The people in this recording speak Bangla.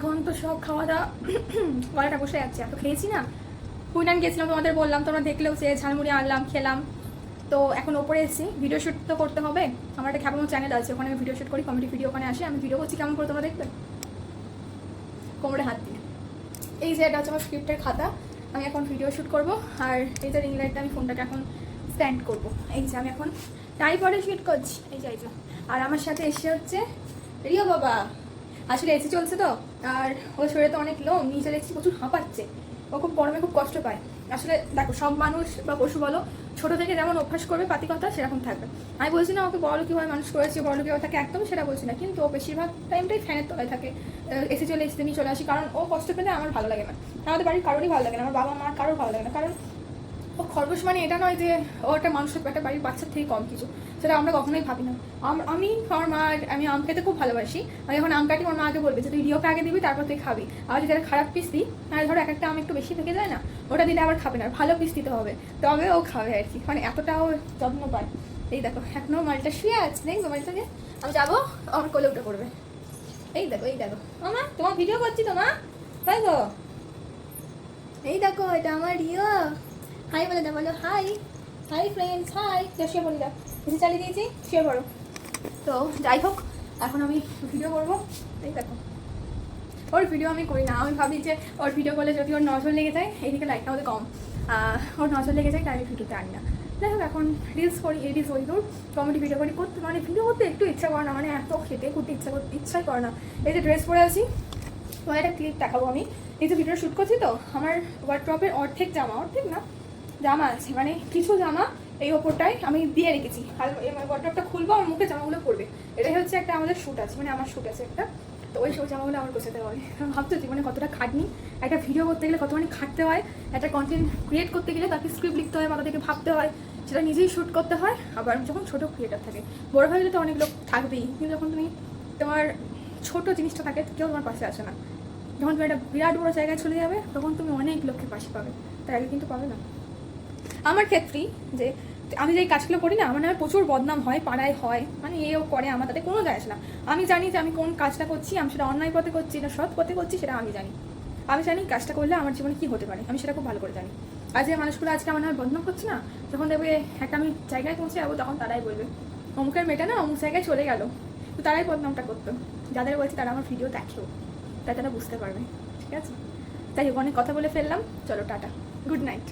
এখন তো সব খাওয়া দাওয়া গলাটা বসে যাচ্ছে এত খেয়েছি না। কুইনান গেছিলাম তোমাদের বললাম, তোমরা দেখলেও সে ঝালমুড়ি আনলাম, খেলাম। তো এখন ওপরে এসেছি। ভিডিও শ্যুট তো করতে হবে। আমার একটা খ্যাপামো চ্যানেল আছে, ওখানে আমি ভিডিও শ্যুট করি কমেডি ভিডিও ওখানে আসে। আমি ভিডিও করছি, কেমন করে তোমরা দেখবে? কোমরে হাত দিয়ে। এই যে এটা হচ্ছে আমার স্ক্রিপ্টের খাতা। আমি এখন ভিডিও শ্যুট করব। আর এই যে রিং লাইটটা আমি ফোনটাকে এখন স্ট্যান্ড করব। এই যে আমি এখন টাইপডে শ্যুট করছি। এই যে এই যে। আর আমার সাথে এসে হচ্ছে রিও বাবা। আসলে এসি চলছে তো, আর ওর শরীরে তো অনেক লোম, নিচে দেখছি প্রচুর হাঁপাচ্ছে। ও খুব গরমে খুব কষ্ট পায়। আসলে দেখো, সব মানুষ বা পশু বলো, ছোট থেকে যেমন অভ্যাস করবে পাতি কথা সেরকম থাকবে। আমি বলছি না ওকে বড় কীভাবে মানুষ করেছি বড় কীভাবে থাকে একদম সেটা বলছি না। কিন্তু ও বেশিরভাগ টাইমটাই ফ্যানের তলায় থাকে। এসে চলে এসে নিয়ে চলে আসি, কারণ ও কষ্ট পেলে আমার ভালো লাগে না। আমাদের বাড়ির কারোরই ভালো লাগে না, আমার বাবা মা কারোর ভালো লাগে না। কারণ ও খরগোশ মানে এটা নয় যে ও একটা মানুষের একটা বাড়ির বাচ্চার থেকে কম কিছু। সেটা আমরা কখনোই ভাবি না। আম- আমি, আমার মা, আমি আম খেতে খুব ভালোবাসি। আমি যখন আম কাটি, আমার মা আগে বলবে যে, তুই রিওকে আগে দিবি, তারপর তুই খাবি। আর যদি একটা খারাপ পিস দিই, তাহলে ধরো এক একটা আম একটু বেশি থেকে যায় না, ওটা দিলে আবার খাবে না। ভালো পিস দিতে হবে। তবে ও খাবে আর কি। মানে এতটাও যত্ন পায়। এই দেখো, এখনও মালটা শুয়ে আছে। দেখব মালটাকে আমি যাব, আমার কোলে উঠে পড়বে। এই দেখো এই দেখো। মামা তোমার ভিডিও করছি তো মা। তাই তো? এই দেখো, এটা আমার রিও। হাই বলে দাও, বলো হাই হাই ফ্রেন্ডস হাই শুয়ে পড়ি দাও এসে চালিয়ে দিয়েছি শুয়ে পড়ো তো যাই হোক, এখন আমি ভিডিও করব। এই দেখো। ওর ভিডিও আমি করি না, আমি ভাবি যে ওর ভিডিও করলে যদি ওর নজর লেগে যায়, এইদিকে লাইটটা আমাদের কম। ওর নজর লেগে যায়, তাই আমি ভিডিওতে আনি না। যাই হোক, এখন রিলস করি এডিস করি দূর। কমেডি ভিডিও করি, করতে মানে ভিডিও করতে একটু ইচ্ছা করে না মানে এত খেতে করতে ইচ্ছা করতে, ইচ্ছাই করে না। এই যে ড্রেস পরে আছি তোমার একটা ক্লিপ দেখাবো আমি। এই যে ভিডিও শ্যুট করছি তো, আমার ওয়ার্ড্রপের অর্ধেক জামা, অর্ধেক না? জামা আছে মানে কিছু জামা এই ওপরটায় আমি দিয়ে রেখেছি। ওয়ার্ড্রপটা খুলবো আমার মুখে জামাগুলো পড়বে এটাই হচ্ছে একটা আমাদের শ্যুট আছে মানে আমার শ্যুট আছে একটা। তো ওই সব জামাগুলো আমার গোছাতে হবে। ভাবছ জীবনে কতটা খাটনি। একটা ভিডিও করতে গেলে কতখানি খাটতে হয়, একটা কন্টেন্ট ক্রিয়েট করতে গেলে তাকে স্ক্রিপ্ট লিখতে হয় মাথা থেকে ভাবতে হয়, সেটা নিজেই শ্যুট করতে হয়। আবার যখন ছোটো ক্রিয়েটার থাকে, বড় ভাই তো অনেক লোক থাকবেই। কিন্তু যখন তুমি তোমার ছোট জিনিসটা থাকে, কেউ তোমার পাশে আসে না। যখন তুমি একটা বিরাট বড় জায়গায় চলে যাবে, তখন তুমি অনেক লোককে পাশে পাবে। তার আগে কিন্তু পাবে না। আমার ক্ষেত্রেই যে আমি যে কাজগুলো করি না, আমার নামে প্রচুর বদনাম হয়, পাড়ায় হয় মানে এও করে, আমার তাতে কোনো যায় না। আমি জানি যে আমি কোন কাজটা করছি, আমি সেটা অন্যায় পথে করছি না সৎ পথে করছি, সেটা আমি জানি। আমি জানি কাজটা করলে আমার জীবনে কি হতে পারে, আমি সেটা খুব ভালো করে জানি। আর যে মানুষগুলো আজকে আমার নামে বদনাম করছে না, যখন দেখবে একটা আমি জায়গায় পৌঁছে যাব, তখন তারাই বলবে, অমুকের মেয়েটা না অমুক জায়গায় চলে গেল। তো তারাই বদনামটা করতো। যাদের বলছি তারা আমার ভিডিও দেখেও তাই তারা বুঝতে পারবে, ঠিক আছে? তাই অনেক কথা বলে ফেললাম, চলো, টাটা, গুড নাইট।